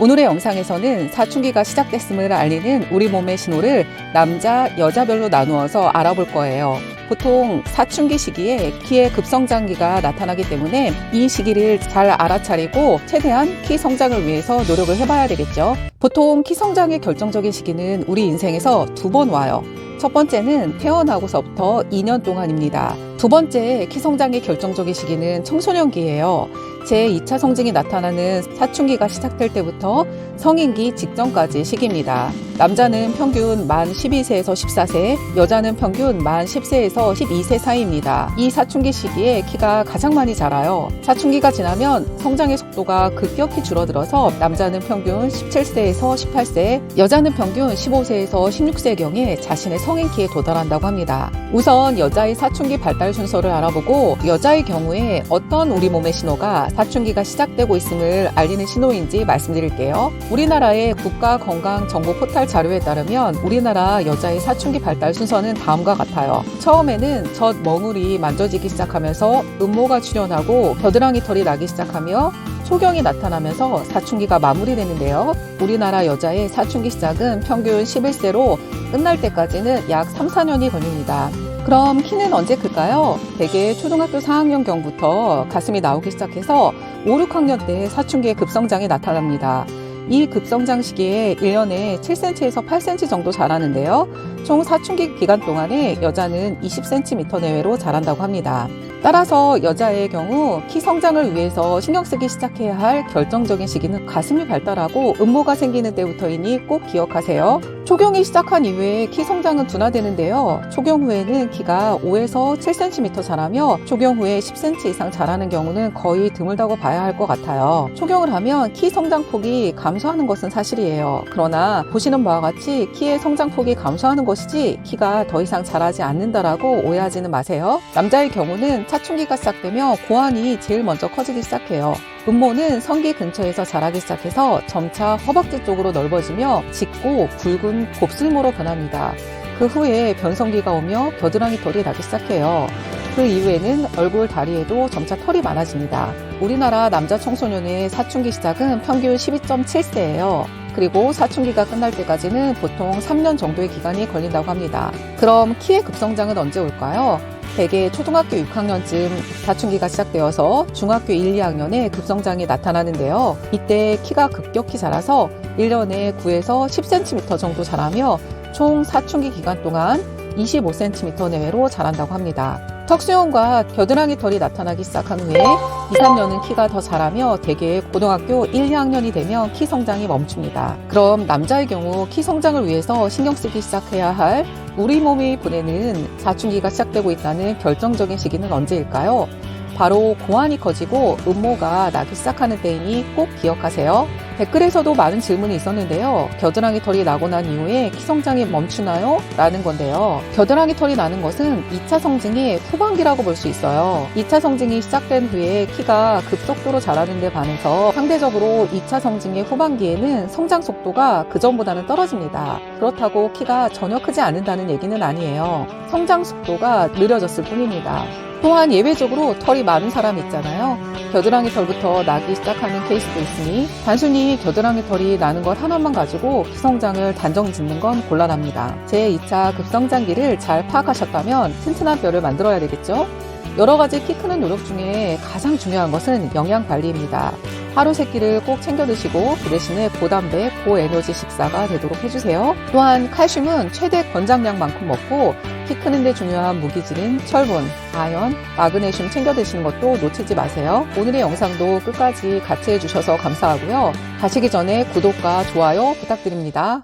오늘의 영상에서는 사춘기가 시작됐음을 알리는 우리 몸의 신호를 남자, 여자별로 나누어서 알아볼 거예요. 보통 사춘기 시기에 키의 급성장기가 나타나기 때문에 이 시기를 잘 알아차리고 최대한 키 성장을 위해서 노력을 해봐야 되겠죠. 보통 키 성장의 결정적인 시기는 우리 인생에서 두 번 와요. 첫 번째는 태어나고서부터 2년 동안입니다. 두 번째 키 성장의 결정적인 시기는 청소년기예요. 제2차 성징이 나타나는 사춘기가 시작될 때부터 성인기 직전까지 시기입니다. 남자는 평균 만 12세에서 14세, 여자는 평균 만 10세에서 12세 사이입니다. 이 사춘기 시기에 키가 가장 많이 자라요. 사춘기가 지나면 성장의 속도가 급격히 줄어들어서 남자는 평균 17세에서 18세, 여자는 평균 15세에서 16세경에 자신의 성인 키에 도달한다고 합니다. 우선 여자의 사춘기 발달 순서를 알아보고 여자의 경우에 어떤 우리 몸의 신호가 사춘기가 시작되고 있음을 알리는 신호인지 말씀드릴게요. 우리나라의 국가 건강 정보 포탈 자료에 따르면 우리나라 여자의 사춘기 발달 순서는 다음과 같아요. 처음에는 젖 멍울이 만져지기 시작하면서 음모가 출현하고 겨드랑이 털이 나기 시작하며 소경이 나타나면서 사춘기가 마무리되는데요. 우리나라 여자의 사춘기 시작은 평균 11세로 끝날 때까지는 약 3, 4년이 걸립니다. 그럼 키는 언제 클까요? 대개 초등학교 4학년경부터 가슴이 나오기 시작해서 5, 6학년 때 사춘기의 급성장이 나타납니다. 이 급성장 시기에 1년에 7cm에서 8cm 정도 자라는데요. 총 사춘기 기간 동안에 여자는 20cm 내외로 자란다고 합니다. 따라서 여자의 경우 키 성장을 위해서 신경 쓰기 시작해야 할 결정적인 시기는 가슴이 발달하고 음모가 생기는 때부터이니 꼭 기억하세요. 초경이 시작한 이후에 키 성장은 둔화되는데요. 초경 후에는 키가 5에서 7cm 자라며 초경 후에 10cm 이상 자라는 경우는 거의 드물다고 봐야 할 것 같아요. 초경을 하면 키 성장폭이 감소하는 것은 사실이에요. 그러나 보시는 바와 같이 키의 성장폭이 감소하는 것이지 키가 더 이상 자라지 않는다라고 오해하지는 마세요. 남자의 경우는 사춘기가 시작되며 고환이 제일 먼저 커지기 시작해요. 음모는 성기 근처에서 자라기 시작해서 점차 허벅지 쪽으로 넓어지며 짙고 굵은 곱슬모로 변합니다. 그 후에 변성기가 오며 겨드랑이 털이 나기 시작해요. 그 이후에는 얼굴, 다리에도 점차 털이 많아집니다. 우리나라 남자 청소년의 사춘기 시작은 평균 12.7세예요. 그리고 사춘기가 끝날 때까지는 보통 3년 정도의 기간이 걸린다고 합니다. 그럼 키의 급성장은 언제 올까요? 대개 초등학교 6학년쯤 사춘기가 시작되어서 중학교 1, 2학년에 급성장이 나타나는데요. 이때 키가 급격히 자라서 1년에 9에서 10cm 정도 자라며 총 사춘기 기간 동안 25cm 내외로 자란다고 합니다. 턱수염과 겨드랑이 털이 나타나기 시작한 후에 2, 3년은 키가 더 자라며 대개 고등학교 1, 2학년이 되면 키 성장이 멈춥니다. 그럼 남자의 경우 키 성장을 위해서 신경 쓰기 시작해야 할 우리 몸이 보내는 사춘기가 시작되고 있다는 결정적인 시기는 언제일까요? 바로 고환이 커지고 음모가 나기 시작하는 때이니 꼭 기억하세요. 댓글에서도 많은 질문이 있었는데요. 겨드랑이 털이 나고 난 이후에 키 성장이 멈추나요? 라는 건데요. 겨드랑이 털이 나는 것은 2차 성징의 후반기라고 볼 수 있어요. 2차 성징이 시작된 후에 키가 급속도로 자라는 데 반해서 상대적으로 2차 성징의 후반기에는 성장 속도가 그전보다는 떨어집니다. 그렇다고 키가 전혀 크지 않는다는 얘기는 아니에요. 성장 속도가 느려졌을 뿐입니다. 또한 예외적으로 털이 많은 사람 있잖아요. 겨드랑이 털부터 나기 시작하는 케이스도 있으니 단순히 겨드랑이 털이 나는 것 하나만 가지고 키성장을 단정 짓는 건 곤란합니다. 제2차 급성장기를 잘 파악하셨다면 튼튼한 뼈를 만들어야 되겠죠? 여러 가지 키 크는 노력 중에 가장 중요한 것은 영양 관리입니다. 하루 세 끼를 꼭 챙겨 드시고 그 대신에 고단백, 고에너지 식사가 되도록 해주세요. 또한 칼슘은 최대 권장량만큼 먹고 키 크는 데 중요한 무기질인 철분, 아연, 마그네슘 챙겨 드시는 것도 놓치지 마세요. 오늘의 영상도 끝까지 같이 해주셔서 감사하고요. 가시기 전에 구독과 좋아요 부탁드립니다.